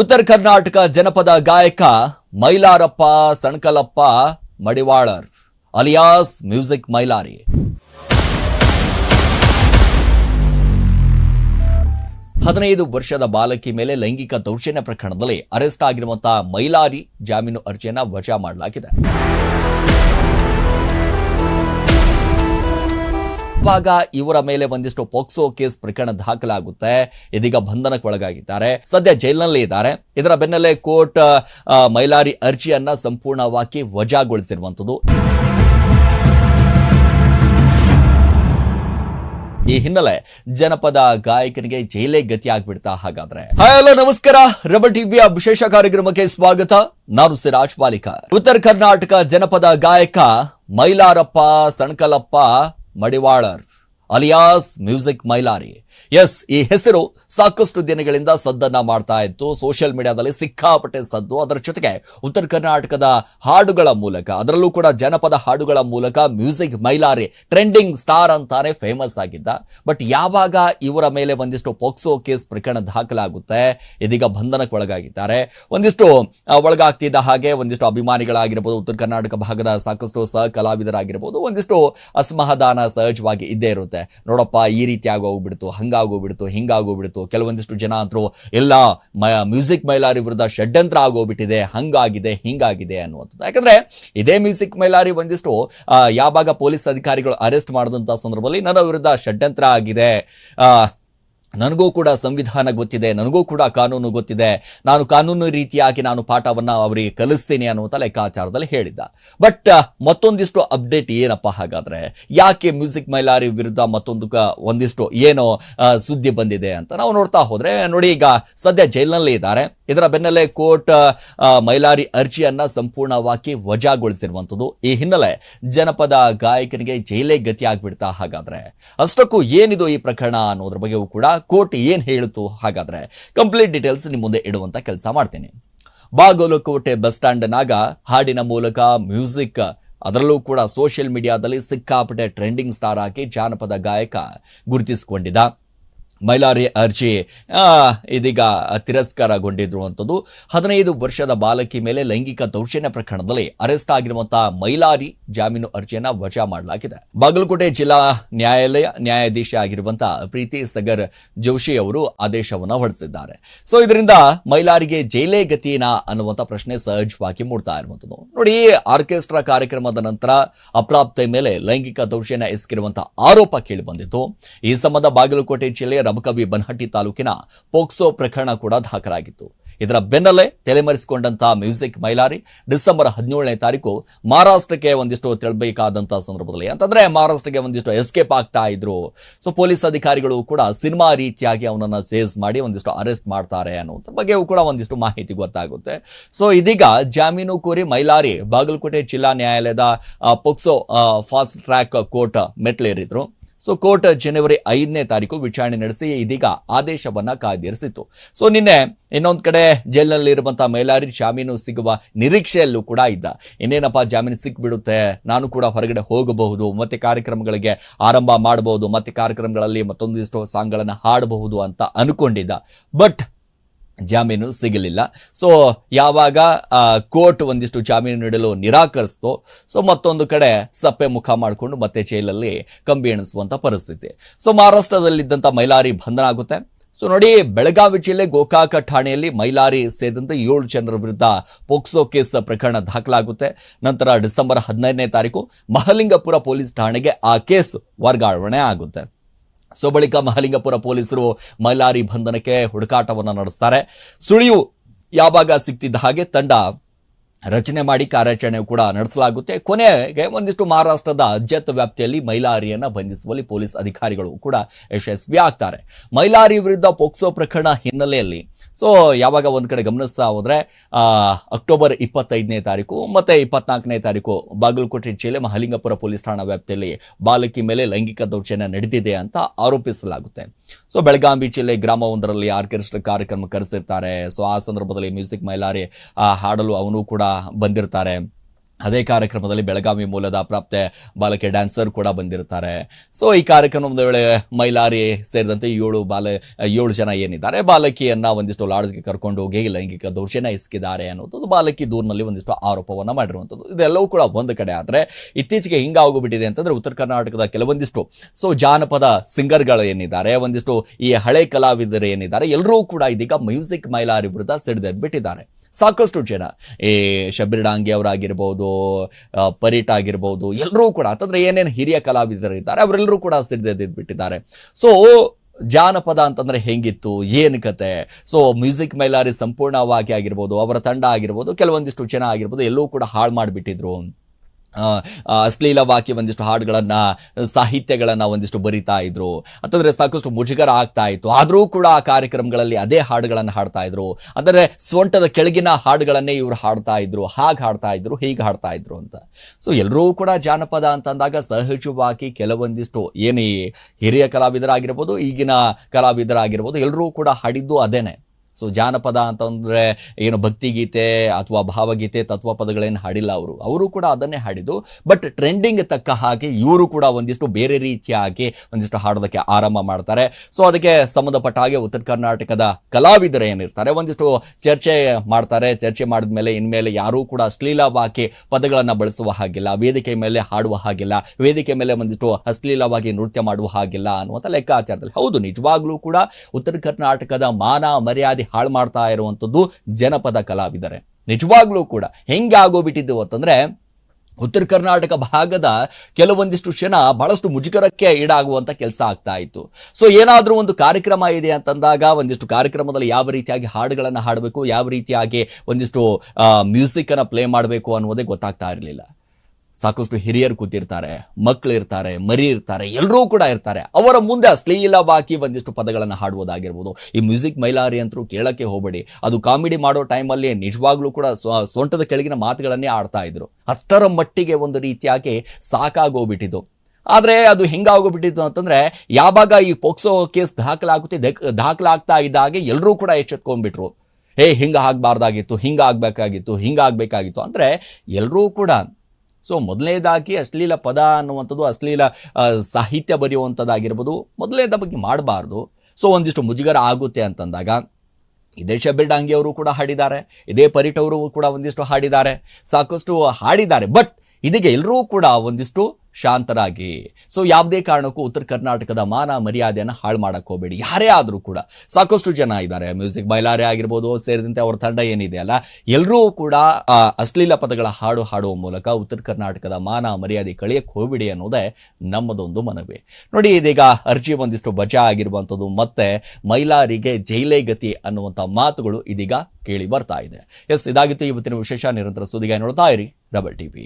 ಉತ್ತರ ಕರ್ನಾಟಕ ಜನಪದ ಗಾಯಕ ಮೈಲಾರಪ್ಪ ಸಣ್ಕಲಪ್ಪ ಮಡಿವಾಳರ್, ಅಲಿಯಾಸ್ ಮ್ಯೂಸಿಕ್ ಮೈಲಾರಿ. ಹದಿನೈದು ವರ್ಷದ ಬಾಲಕಿ ಮೇಲೆ ಲೈಂಗಿಕ ದೌರ್ಜನ್ಯ ಪ್ರಕರಣದಲ್ಲಿ ಅರೆಸ್ಟ್ ಆಗಿರುವಂತಹ ಮೈಲಾರಿ ಜಾಮೀನು ಅರ್ಜಿಯನ್ನು ವಜಾ ಮಾಡಲಾಗಿದೆ. ಇವಾಗ ಇವರ ಮೇಲೆ ಒಂದಿಷ್ಟು ಪೋಕ್ಸೋ ಕೇಸ್ ಪ್ರಕರಣ ದಾಖಲಾಗುತ್ತೆ. ಇದೀಗ ಬಂಧನಕ್ಕೆ ಒಳಗಾಗಿದ್ದಾರೆ. ಸದ್ಯ ಜೈಲಿನಲ್ಲಿ ಇದ್ದಾರೆ. ಇದರ ಬೆನ್ನಲ್ಲೇ ಕೋರ್ಟ್ ಮೈಲಾರಿ ಅರ್ಜಿಯನ್ನ ಸಂಪೂರ್ಣವಾಗಿ ವಜಾಗೊಳಿಸಿರುವಂತದ್ದು ಈ ಹಿನ್ನೆಲೆ ಜನಪದ ಗಾಯಕನಿಗೆ ಜೈಲೇ ಗತಿ ಆಗ್ಬಿಡ್ತಾ ಹಾಗಾದ್ರೆ. ಹಲೋ, ನಮಸ್ಕಾರ. ರಬಲ್ ಟಿವಿಯ ವಿಶೇಷ ಕಾರ್ಯಕ್ರಮಕ್ಕೆ ಸ್ವಾಗತ. ನಾನು ಸಿರಾಜ್ ಪಾಲಿಕಾ ಉತ್ತರ ಕರ್ನಾಟಕ ಜನಪದ ಗಾಯಕ Mailarappa, Sankalappa Madivalar alias music Mailari. Yes, ಈ ಹೆಸರು ಸಾಕಷ್ಟು ದಿನಗಳಿಂದ ಸದ್ದನ್ನ ಮಾಡ್ತಾ ಇತ್ತು. ಸೋಷಿಯಲ್ ಮೀಡಿಯಾದಲ್ಲಿ ಸಿಕ್ಕಾಪಟ್ಟೆ ಸದ್ದು. ಅದರ ಜೊತೆಗೆ ಉತ್ತರ ಕರ್ನಾಟಕದ ಹಾಡುಗಳ ಮೂಲಕ, ಅದರಲ್ಲೂ ಕೂಡ ಜನಪದ ಹಾಡುಗಳ ಮೂಲಕ ಮ್ಯೂಸಿಕ್ ಮೈಲಾರಿ ಟ್ರೆಂಡಿಂಗ್ ಸ್ಟಾರ್ ಅಂತಾನೆ ಫೇಮಸ್ ಆಗಿದ್ದ. ಬಟ್ ಯಾವಾಗ ಇವರ ಮೇಲೆ ಒಂದಿಷ್ಟು ಪೋಕ್ಸೋ ಕೇಸ್ ಪ್ರಕರಣ ದಾಖಲಾಗುತ್ತೆ, ಇದೀಗ ಬಂಧನಕ್ಕೆ ಒಳಗಾಗಿದ್ದಾರೆ ಒಂದಿಷ್ಟು ಒಳಗಾಗ್ತಿದ್ದ ಹಾಗೆ ಒಂದಿಷ್ಟು ಅಭಿಮಾನಿಗಳಾಗಿರ್ಬೋದು, ಉತ್ತರ ಕರ್ನಾಟಕ ಭಾಗದ ಸಾಕಷ್ಟು ಸಹ ಕಲಾವಿದರಾಗಿರ್ಬೋದು ಒಂದಿಷ್ಟು ಅಸಮಾಧಾನ ಸಹಜವಾಗಿ ಇದ್ದೇ ಇರುತ್ತೆ. ನೋಡಪ್ಪ, ಈ ರೀತಿ ಆಗೋಗ್ಬಿಡ್ತು, ಹಂಗಾಗೋಗ್ಬಿಡ್ತು, ಹಿಂಗಾಗೋಗ್ಬಿಡ್ತು. ಕೆಲವೊಂದಿಷ್ಟು ಜನ ಅಂತರೂ, ಎಲ್ಲ ಮ್ಯೂಸಿಕ್ ಮೈಲಾರಿ ವಿರುದ್ಧ ಷಡ್ಯಂತ್ರ ಆಗೋಗ್ಬಿಟ್ಟಿದೆ, ಹಂಗಾಗಿದೆ, ಹಿಂಗಾಗಿದೆ ಅನ್ನುವಂಥದ್ದು. ಯಾಕಂದ್ರೆ, ಇದೇ ಮ್ಯೂಸಿಕ್ ಮೈಲಾರಿ ಒಂದಿಷ್ಟು ಯಾವಾಗ ಪೊಲೀಸ್ ಅಧಿಕಾರಿಗಳು ಅರೆಸ್ಟ್ ಮಾಡಿದಂಥ ಸಂದರ್ಭದಲ್ಲಿ ನನ್ನ ವಿರುದ್ಧ ಷಡ್ಯಂತ್ರ ಆಗಿದೆ. ನನಗೂ ಕೂಡ ಸಂವಿಧಾನ ಗೊತ್ತಿದೆ, ನನಗೂ ಕೂಡ ಕಾನೂನು ಗೊತ್ತಿದೆ. ನಾನು ಕಾನೂನು ರೀತಿಯಾಗಿ ನಾನು ಪಾಠವನ್ನು ಅವರಿಗೆ ಕಲಿಸ್ತೀನಿ ಅನ್ನುವಂಥ ಲೆಕ್ಕಾಚಾರದಲ್ಲಿ ಹೇಳಿದ್ದ. ಬಟ್ ಮತ್ತೊಂದಿಷ್ಟು ಅಪ್ಡೇಟ್ ಏನಪ್ಪ ಹಾಗಾದರೆ? ಯಾಕೆ ಮ್ಯೂಸಿಕ್ ಮೈಲಾರಿ ವಿರುದ್ಧ ಮತ್ತೊಂದು ಕ- ಒಂದಿಷ್ಟು ಏನೋ ಸುದ್ದಿ ಬಂದಿದೆ ಅಂತ ನಾವು ನೋಡ್ತಾ ಹೋದರೆ, ನೋಡಿ ಈಗ ಸದ್ಯ ಜೈಲಿನಲ್ಲಿ ಇದ್ದಾರೆ. ಇದರ ಬೆನ್ನಲ್ಲೇ ಕೋರ್ಟ್ ಮೈಲಾರಿ ಅರ್ಜಿಯನ್ನು ಸಂಪೂರ್ಣವಾಗಿ ವಜಾಗೊಳಿಸಿರುವಂಥದ್ದು. ಈ ಹಿನ್ನೆಲೆ ಜನಪದ ಗಾಯಕನಿಗೆ ಜೈಲೇ ಗತಿಯಾಗಿಬಿಡ್ತಾ ಹಾಗಾದರೆ, ಅಷ್ಟಕ್ಕೂ ಏನಿದು ಈ ಪ್ರಕರಣ ಅನ್ನೋದ್ರ ಬಗ್ಗೆಯೂ ಕೂಡ ಕೋರ್ಟ್ ಏನ್ ಹೇಳಿತು ಹಾಗಾದ್ರೆ? ಕಂಪ್ಲೀಟ್ ಡೀಟೇಲ್ಸ್ ನಿಮ್ಮ ಮುಂದೆ ಇಡುವಂತ ಕೆಲಸ ಮಾಡ್ತೀನಿ. ಬಾಗಲಕೋಟೆ ಬಸ್ ಸ್ಟ್ಯಾಂಡ್ನಾಗ ಹಾಡಿನ ಮೂಲಕ ಮ್ಯೂಸಿಕ್, ಅದರಲ್ಲೂ ಕೂಡ ಸೋಷಿಯಲ್ ಮೀಡಿಯಾದಲ್ಲಿ ಸಿಕ್ಕಾಪಟ್ಟೆ ಟ್ರೆಂಡಿಂಗ್ ಸ್ಟಾರ್ ಆಗಿ ಜಾನಪದ ಗಾಯಕ ಗುರುತಿಸಿಕೊಂಡಿದ್ದ. ಮೈಲಾರಿ ಅರ್ಜಿ ಆ, ತಿರಸ್ಕಾರಗೊಂಡಿದ್ರು ಅಂಥದ್ದು ಹದಿನೈದು ವರ್ಷದ ಬಾಲಕಿ ಮೇಲೆ ಲೈಂಗಿಕ ದೌರ್ಜನ್ಯ ಪ್ರಕರಣದಲ್ಲಿ ಅರೆಸ್ಟ್ ಆಗಿರುವಂತಹ ಮೈಲಾರಿ ಜಾಮೀನು ಅರ್ಜಿಯನ್ನ ವಜಾ ಮಾಡಲಾಗಿದೆ. ಬಾಗಲಕೋಟೆ ಜಿಲ್ಲಾ ನ್ಯಾಯಾಲಯ ನ್ಯಾಯಾಧೀಶ ಆಗಿರುವಂತಹ ಪ್ರೀತಿ ಸಗರ್ ಜೋಶಿ ಅವರು ಆದೇಶವನ್ನು ಹೊರಡಿಸಿದ್ದಾರೆ. ಸೊ ಇದರಿಂದ ಮೈಲಾರಿಗೆ ಜೈಲೇ ಗತಿನಾ ಅನ್ನುವಂಥ ಪ್ರಶ್ನೆ ಸಹಜವಾಗಿ ಮೂಡ್ತಾ ಇರುವಂಥದ್ದು ನೋಡಿ ಆರ್ಕೆಸ್ಟ್ರಾ ಕಾರ್ಯಕ್ರಮದ ನಂತರ ಅಪ್ರಾಪ್ತೆ ಮೇಲೆ ಲೈಂಗಿಕ ದೌರ್ಜನ್ಯ ಎಸಗಿರುವಂತಹ ಆರೋಪ ಕೇಳಿ ಬಂದಿತ್ತು. ಈ ಸಂಬಂಧ ಬಾಗಲಕೋಟೆ ಜಿಲ್ಲೆಯ ರಬಕವಿ ಬನಹಟ್ಟಿ ತಾಲೂಕಿನ ಪೋಕ್ಸೋ ಪ್ರಕರಣ ಕೂಡ ದಾಖಲಾಗಿತ್ತು. ಇದರ ಬೆನ್ನಲ್ಲೇ ತಲೆಮರೆಸಿಕೊಂಡಂತಹ ಮ್ಯೂಸಿಕ್ ಮೈಲಾರಿ ಡಿಸೆಂಬರ್ ಹದಿನೇಳನೇ ತಾರೀಕು ಮಹಾರಾಷ್ಟ್ರಕ್ಕೆ ಒಂದಿಷ್ಟು ತೆರಳಬೇಕಾದಂತಹ ಸಂದರ್ಭದಲ್ಲಿ. ಅಂತಂದ್ರೆ ಮಹಾರಾಷ್ಟ್ರಕ್ಕೆ ಒಂದಿಷ್ಟು ಎಸ್ಕೇಪ್ ಆಗ್ತಾ ಇದ್ರು. ಸೊ ಪೊಲೀಸ್ ಅಧಿಕಾರಿಗಳು ಕೂಡ ಸಿನಿಮಾ ರೀತಿಯಾಗಿ ಅವನನ್ನ ಚೇಸ್ ಮಾಡಿ ಒಂದಿಷ್ಟು ಅರೆಸ್ಟ್ ಮಾಡ್ತಾರೆ ಅನ್ನುವಂಥ ಬಗ್ಗೆಯೂ ಕೂಡ ಒಂದಿಷ್ಟು ಮಾಹಿತಿ ಗೊತ್ತಾಗುತ್ತೆ. ಸೊ ಇದೀಗ ಜಾಮೀನು ಕೋರಿ ಮೈಲಾರಿ ಬಾಗಲಕೋಟೆ ಜಿಲ್ಲಾ ನ್ಯಾಯಾಲಯದ ಪೋಕ್ಸೋ ಫಾಸ್ಟ್ ಟ್ರ್ಯಾಕ್ ಕೋರ್ಟ್ ಮೆಟ್ಲೇರಿದ್ರು ಸೊ ಕೋರ್ಟ್ ಜನವರಿ ಐದನೇ ತಾರೀಕು ವಿಚಾರಣೆ ನಡೆಸಿ ಇದೀಗ ಆದೇಶವನ್ನು ಕಾಯ್ದಿರಿಸಿತ್ತು. ಸೊ ನಿನ್ನೆ ಇನ್ನೊಂದು ಕಡೆ ಜೈಲಿನಲ್ಲಿರುವಂಥ ಮೈಲಾರಿ ಜಾಮೀನು ಸಿಗುವ ನಿರೀಕ್ಷೆಯಲ್ಲೂ ಕೂಡ ಇದ್ದ. ಇನ್ನೇನಪ್ಪ ಜಾಮೀನು ಸಿಕ್ಬಿಡುತ್ತೆ? ನಾನು ಕೂಡ ಹೊರಗಡೆ ಹೋಗಬಹುದು. ಮತ್ತೆ ಕಾರ್ಯಕ್ರಮಗಳಿಗೆ ಆರಂಭ ಮಾಡಬಹುದು. ಮತ್ತೆ ಕಾರ್ಯಕ್ರಮಗಳಲ್ಲಿ ಮತ್ತೊಂದಿಷ್ಟು ಸಾಂಗ್ಗಳನ್ನು ಹಾಡಬಹುದು ಅಂತ ಅನ್ಕೊಂಡಿದ್ದ. ಬಟ್ ಜಾಮೀನು ಸಿಗಲಿಲ್ಲ. ಸೊ ಯಾವಾಗ ಕೋರ್ಟ್ ಒಂದಿಷ್ಟು ಜಾಮೀನು ನೀಡಲು ನಿರಾಕರಿಸ್ತು. ಸೊ ಮತ್ತೊಂದು ಕಡೆ ಸಪ್ಪೆ ಮುಖ ಮಾಡಿಕೊಂಡು ಮತ್ತೆ ಜೈಲಲ್ಲಿ ಕಂಬಿ ಎಣಿಸುವಂಥ ಪರಿಸ್ಥಿತಿ. ಸೊ ಮಹಾರಾಷ್ಟ್ರದಲ್ಲಿದ್ದಂಥ ಮೈಲಾರಿ ಬಂಧನ ಆಗುತ್ತೆ. ಸೊ ನೋಡಿ, ಬೆಳಗಾವಿ ಜಿಲ್ಲೆ ಗೋಕಾಕ ಠಾಣೆಯಲ್ಲಿ ಮೈಲಾರಿ ಸೇರಿದಂತೆ ಏಳು ಜನರ ವಿರುದ್ಧ ಪೋಕ್ಸೋ ಕೇಸ್ ಪ್ರಕರಣ ದಾಖಲಾಗುತ್ತೆ. ನಂತರ ಡಿಸೆಂಬರ್ ಹದಿನೈದನೇ ತಾರೀಕು ಮಹಲಿಂಗಪುರ ಪೊಲೀಸ್ ಠಾಣೆಗೆ ಆ ಕೇಸ್ ವರ್ಗಾವಣೆ ಆಗುತ್ತೆ. ಸೊ ಬಳಿಕ ಮಹಲಿಂಗಪುರ ಪೊಲೀಸರು ಮೈಲಾರಿ ಬಂಧನಕ್ಕೆ ಹುಡುಕಾಟವನ್ನು ನಡೆಸ್ತಾರೆ. ಸುಳಿವು ಯಾವಾಗ ಸಿಕ್ತಿದ್ದ ಹಾಗೆ ತಂಡ ರಚನೆ ಮಾಡಿ ಕಾರ್ಯಾಚರಣೆ ಕೂಡ ನಡೆಸಲಾಗುತ್ತೆ. ಕೊನೆಗೆ ಒಂದಿಷ್ಟು ಮಹಾರಾಷ್ಟ್ರದ ಜತ್ ವ್ಯಾಪ್ತಿಯಲ್ಲಿ ಮೈಲಾರಿಯನ್ನು ಬಂಧಿಸುವಲ್ಲಿ ಪೊಲೀಸ್ ಅಧಿಕಾರಿಗಳು ಕೂಡ ಯಶಸ್ವಿ ಆಗ್ತಾರೆ. ಮೈಲಾರಿ ವಿರುದ್ಧ ಪೋಕ್ಸೋ ಪ್ರಕರಣ ಹಿನ್ನೆಲೆಯಲ್ಲಿ. ಸೊ ಯಾವಾಗ ಒಂದು ಕಡೆ ಗಮನಿಸ್ತಾ ಹೋದರೆ ಅಕ್ಟೋಬರ್ ಇಪ್ಪತ್ತೈದನೇ ತಾರೀಕು ಮತ್ತು ಇಪ್ಪತ್ನಾಲ್ಕನೇ ತಾರೀಕು ಬಾಗಲಕೋಟೆ ಜಿಲ್ಲೆ ಮಹಲಿಂಗಪುರ ಪೊಲೀಸ್ ಠಾಣಾ ವ್ಯಾಪ್ತಿಯಲ್ಲಿ ಬಾಲಕಿ ಮೇಲೆ ಲೈಂಗಿಕ ದೌರ್ಜನ್ಯ ನಡೆದಿದೆ ಅಂತ ಆರೋಪಿಸಲಾಗುತ್ತೆ. ಸೊ ಬೆಳಗಾವಿ ಜಿಲ್ಲೆ ಗ್ರಾಮವೊಂದರಲ್ಲಿ ಆರ್ಕೆಸ್ಟ್ರಾ ಕಾರ್ಯಕ್ರಮ ಕರೆಸಿರ್ತಾರೆ. ಸೊ ಆ ಸಂದರ್ಭದಲ್ಲಿ ಮ್ಯೂಸಿಕ್ ಮೈಲಾರಿ ಹಾಡಲು ಅವನು ಕೂಡ ಬಂದಿರ್ತಾರೆ. ಅದೇ ಕಾರ್ಯಕ್ರಮದಲ್ಲಿ ಬೆಳಗಾವಿ ಮೂಲದ ಪ್ರಾಪ್ತೆ ಬಾಲಕಿ ಡ್ಯಾನ್ಸರ್ ಕೂಡ ಬಂದಿರ್ತಾರೆ. ಸೊ ಈ ಕಾರ್ಯಕ್ರಮದ ವೇಳೆ ಮೈಲಾರಿ ಸೇರಿದಂತೆ ಏಳು ಬಾಲ, ಏಳು ಜನ ಏನಿದ್ದಾರೆ, ಬಾಲಕಿಯನ್ನು ಒಂದಿಷ್ಟು ಲಾಡ್ಜ್ಗೆ ಕರ್ಕೊಂಡು ಹೋಗಿ ಲೈಂಗಿಕ ದೌರ್ಜನ್ಯ ಇಸ್ಕಿದ್ದಾರೆ ಅನ್ನೋದು ಬಾಲಕಿ ದೂರಿನಲ್ಲಿ ಒಂದಿಷ್ಟು ಆರೋಪವನ್ನ ಮಾಡಿರುವಂಥದ್ದು. ಇದೆಲ್ಲವೂ ಕೂಡ ಒಂದು ಕಡೆ ಆದರೆ ಇತ್ತೀಚೆಗೆ ಹಿಂಗಾಗೋಗ್ಬಿಟ್ಟಿದೆ ಅಂತಂದ್ರೆ ಉತ್ತರ ಕರ್ನಾಟಕದ ಕೆಲವೊಂದಿಷ್ಟು ಸೊ ಜಾನಪದ ಸಿಂಗರ್ಗಳು ಏನಿದ್ದಾರೆ, ಒಂದಿಷ್ಟು ಈ ಹಳೆ ಕಲಾವಿದರು ಏನಿದ್ದಾರೆ, ಎಲ್ಲರೂ ಕೂಡ ಇದೀಗ ಮ್ಯೂಸಿಕ್ ಮೈಲಾರಿ ವಿರುದ್ಧ ಸಿಡಿದೆದ್ದು ಬಿಟ್ಟಿದ್ದಾರೆ ಸಾಕಷ್ಟು ಜನ. ಈ ಶಬೀರ್ ಡಾಂಗಿ ಅವರಾಗಿರ್ಬೋದು ಪರಿಟ್ ಆಗಿರ್ಬೋದು ಎಲ್ಲರೂ ಕೂಡ, ಅಂತಂದ್ರೆ ಏನೇನು ಹಿರಿಯ ಕಲಾವಿದರಿದ್ದಾರೆ ಅವರೆಲ್ಲರೂ ಕೂಡ ಸಿಡಿದೆದ್ದು ಬಿಟ್ಟಿದ್ದಾರೆ ಸೊ ಜಾನಪದ ಅಂತಂದ್ರೆ ಹೆಂಗಿತ್ತು, ಏನು ಕತೆ? ಸೊ ಮ್ಯೂಸಿಕ್ ಮೈಲಾರಿ ಸಂಪೂರ್ಣವಾಗಿ ಆಗಿರ್ಬೋದು, ಅವರ ತಂಡ ಆಗಿರ್ಬೋದು, ಕೆಲವೊಂದಿಷ್ಟು ಜನ ಆಗಿರ್ಬೋದು ಎಲ್ಲವೂ ಕೂಡ ಹಾಳು ಮಾಡಿಬಿಟ್ಟಿದ್ರು. ಅಶ್ಲೀಲವಾಗಿ ಒಂದಿಷ್ಟು ಹಾಡುಗಳನ್ನು, ಸಾಹಿತ್ಯಗಳನ್ನು ಒಂದಿಷ್ಟು ಬರಿತಾ ಇದ್ರು. ಅಂತಂದರೆ ಸಾಕಷ್ಟು ಮುಜುಗರ ಆಗ್ತಾ ಇತ್ತು. ಆದರೂ ಕೂಡ ಆ ಕಾರ್ಯಕ್ರಮಗಳಲ್ಲಿ ಅದೇ ಹಾಡುಗಳನ್ನು ಹಾಡ್ತಾ ಇದ್ರು. ಅಂದರೆ ಸ್ವಂಟದ ಕೆಳಗಿನ ಹಾಡುಗಳನ್ನೇ ಇವರು ಹಾಡ್ತಾ ಇದ್ರು. ಹಾಗೆ ಹಾಡ್ತಾ ಇದ್ರು, ಹೀಗೆ ಹಾಡ್ತಾ ಇದ್ರು ಅಂತ. ಸೊ ಎಲ್ಲರೂ ಕೂಡ ಜಾನಪದ ಅಂತಂದಾಗ ಸಹಜವಾಗಿ ಕೆಲವೊಂದಿಷ್ಟು ಏನೇ ಹಿರಿಯ ಕಲಾವಿದರಾಗಿರ್ಬೋದು, ಈಗಿನ ಕಲಾವಿದರಾಗಿರ್ಬೋದು ಎಲ್ಲರೂ ಕೂಡ ಹಾಡಿದ್ದು ಅದೇನೆ. ಸೊ ಜಾನಪದ ಅಂತಂದರೆ ಏನು ಭಕ್ತಿಗೀತೆ ಅಥವಾ ಭಾವಗೀತೆ, ತತ್ವಪದಗಳೇನು ಹಾಡಿಲ್ಲ ಅವರು. ಅವರು ಕೂಡ ಅದನ್ನೇ ಹಾಡಿದ್ದು. ಬಟ್ ಟ್ರೆಂಡಿಂಗ್ ತಕ್ಕ ಹಾಗೆ ಇವರು ಕೂಡ ಒಂದಿಷ್ಟು ಬೇರೆ ರೀತಿಯಾಗಿ ಒಂದಿಷ್ಟು ಹಾಡೋದಕ್ಕೆ ಆರಂಭ ಮಾಡ್ತಾರೆ. ಸೊ ಅದಕ್ಕೆ ಸಂಬಂಧಪಟ್ಟ ಹಾಗೆ ಉತ್ತರ ಕರ್ನಾಟಕದ ಕಲಾವಿದರು ಏನಿರ್ತಾರೆ, ಒಂದಿಷ್ಟು ಚರ್ಚೆ ಮಾಡ್ತಾರೆ. ಚರ್ಚೆ ಮಾಡಿದ ಮೇಲೆ ಇನ್ಮೇಲೆ ಯಾರೂ ಕೂಡ ಅಶ್ಲೀಲವಾಗಿ ಪದಗಳನ್ನು ಬಳಸುವ ಹಾಗಿಲ್ಲ, ವೇದಿಕೆ ಮೇಲೆ ಹಾಡುವ ಹಾಗಿಲ್ಲ, ವೇದಿಕೆ ಮೇಲೆ ಒಂದಿಷ್ಟು ಅಶ್ಲೀಲವಾಗಿ ನೃತ್ಯ ಮಾಡುವ ಹಾಗಿಲ್ಲ ಅನ್ನುವಂಥ ಲೆಕ್ಕಾಚಾರದಲ್ಲಿ. ಹೌದು, ನಿಜವಾಗ್ಲೂ ಕೂಡ ಉತ್ತರ ಕರ್ನಾಟಕದ ಮಾನ ಮರ್ಯಾದೆ ಹಾಳು ಮಾಡ್ತಾ ಇರುವಂಥದ್ದು ಜನಪದ ಕಲಾವಿದರೆ. ನಿಜವಾಗ್ಲೂ ಕೂಡ ಹೆಂಗೆ ಆಗೋಗ್ಬಿಟ್ಟಿದ್ದು ಅಂತಂದರೆ, ಉತ್ತರ ಕರ್ನಾಟಕ ಭಾಗದ ಕೆಲವೊಂದಿಷ್ಟು ಕ್ಷಣ ಬಹಳಷ್ಟು ಮುಜುಗರಕ್ಕೆ ಈಡಾಗುವಂಥ ಕೆಲಸ ಆಗ್ತಾ ಇತ್ತು. ಸೊ ಏನಾದರೂ ಒಂದು ಕಾರ್ಯಕ್ರಮ ಇದೆ ಅಂತಂದಾಗ ಒಂದಿಷ್ಟು ಕಾರ್ಯಕ್ರಮದಲ್ಲಿ ಯಾವ ರೀತಿಯಾಗಿ ಹಾಡುಗಳನ್ನು ಹಾಡಬೇಕು, ಯಾವ ರೀತಿಯಾಗಿ ಒಂದಿಷ್ಟು ಮ್ಯೂಸಿಕ್ಕನ್ನು ಪ್ಲೇ ಮಾಡಬೇಕು ಅನ್ನೋದೇ ಗೊತ್ತಾಗ್ತಾ ಇರಲಿಲ್ಲ. ಸಾಕಷ್ಟು ಹಿರಿಯರು ಕೂತಿರ್ತಾರೆ ಮಕ್ಕಳು ಇರ್ತಾರೆ, ಮರಿ ಇರ್ತಾರೆ ಎಲ್ಲರೂ ಕೂಡ ಇರ್ತಾರೆ. ಅವರ ಮುಂದೆ ಅಶ್ಲೀಲವಾಗಿ ಒಂದಿಷ್ಟು ಪದಗಳನ್ನು ಹಾಡುವುದಾಗಿರ್ಬೋದು. ಈ ಮ್ಯೂಸಿಕ್ ಮೈಲಾರಿ ಅಂತರೂ ಕೇಳೋಕ್ಕೆ ಹೋಗಬೇಡಿ. ಅದು ಕಾಮಿಡಿ ಮಾಡೋ ಟೈಮಲ್ಲಿ ನಿಜವಾಗ್ಲೂ ಕೂಡ ಸೊಂಟದ ಕೆಳಗಿನ ಮಾತುಗಳನ್ನೇ ಆಡ್ತಾ ಇದ್ರು. ಅಷ್ಟರ ಮಟ್ಟಿಗೆ ಒಂದು ರೀತಿಯಾಗಿ ಸಾಕಾಗೋಗ್ಬಿಟ್ಟಿತು. ಆದರೆ ಅದು ಹೆಂಗಾಗೋಗ್ಬಿಟ್ಟಿತ್ತು ಅಂತಂದರೆ, ಯಾವಾಗ ಈ ಪೋಕ್ಸೋ ಕೇಸ್ ದಾಖಲಾಗುತ್ತೆ ದಾಖಲಾಗ್ತಾ ಇದ್ದಾಗೆ ಎಲ್ಲರೂ ಕೂಡ ಎಚ್ಚೆತ್ಕೊಂಡ್ಬಿಟ್ರು. ಹೇ ಹಿಂಗೆ ಆಗಬಾರ್ದಾಗಿತ್ತು ಹಿಂಗೆ ಆಗಬೇಕಾಗಿತ್ತು ಹಿಂಗೆ ಆಗಬೇಕಾಗಿತ್ತು ಅಂದರೆ ಎಲ್ಲರೂ ಕೂಡ ಸೊ ಮೊದಲನೇದಾಗಿ ಅಶ್ಲೀಲ ಪದ ಅನ್ನುವಂಥದ್ದು ಅಶ್ಲೀಲ ಸಾಹಿತ್ಯ ಬರೆಯುವಂಥದ್ದಾಗಿರ್ಬೋದು ಮೊದಲನೇದ ಬಗ್ಗೆ ಮಾಡಬಾರ್ದು. ಸೊ ಒಂದಿಷ್ಟು ಮುಜುಗರ ಆಗುತ್ತೆ ಅಂತಂದಾಗ ಇದೇ ಶಬೀರ್ ಡಾಂಗಿ ಅವರು ಕೂಡ ಹಾಡಿದ್ದಾರೆ, ಇದೇ ಪರಿಟವರು ಕೂಡ ಒಂದಿಷ್ಟು ಹಾಡಿದ್ದಾರೆ, ಸಾಕಷ್ಟು ಹಾಡಿದ್ದಾರೆ. ಬಟ್ ಇದಕ್ಕೆ ಎಲ್ಲರೂ ಕೂಡ ಒಂದಿಷ್ಟು ಶಾಂತರಾಗಿ. ಸೊ ಯಾವುದೇ ಕಾರಣಕ್ಕೂ ಉತ್ತರ ಕರ್ನಾಟಕದ ಮಾನ ಮರ್ಯಾದೆಯನ್ನು ಹಾಳು ಮಾಡಕ್ಕೆ ಹೋಗಬೇಡಿ. ಯಾರೇ ಆದರೂ ಕೂಡ ಸಾಕಷ್ಟು ಜನ ಇದ್ದಾರೆ. ಮ್ಯೂಸಿಕ್ ಬೈಲಾರೆ ಆಗಿರ್ಬೋದು, ಸೇರಿದಂತೆ ಅವ್ರ ತಂಡ ಏನಿದೆ ಅಲ್ಲ ಎಲ್ಲರೂ ಕೂಡ ಅಶ್ಲೀಲ ಪದಗಳ ಹಾಡು ಹಾಡುವ ಮೂಲಕ ಉತ್ತರ ಕರ್ನಾಟಕದ ಮಾನ ಮರ್ಯಾದೆ ಕಳಿಯಕ್ಕೆ ಹೋಗಬೇಡಿ ಅನ್ನೋದೇ ನಮ್ಮದೊಂದು ಮನವಿ. ನೋಡಿ, ಇದೀಗ ಅರ್ಜಿ ಒಂದಿಷ್ಟು ಬಜಾ ಆಗಿರುವಂಥದ್ದು, ಮತ್ತೆ ಮೈಲಾರಿಗೆ ಜೈಲೇ ಗತಿ ಅನ್ನುವಂಥ ಮಾತುಗಳು ಇದೀಗ ಕೇಳಿ ಬರ್ತಾ ಇದೆ. ಎಸ್, ಇದಾಗಿತ್ತು ಇವತ್ತಿನ ವಿಶೇಷ. ನಿರಂತರ ಸುದ್ದಿಗೆ ನೋಡ್ತಾ ಇರಿ. Rubble TV.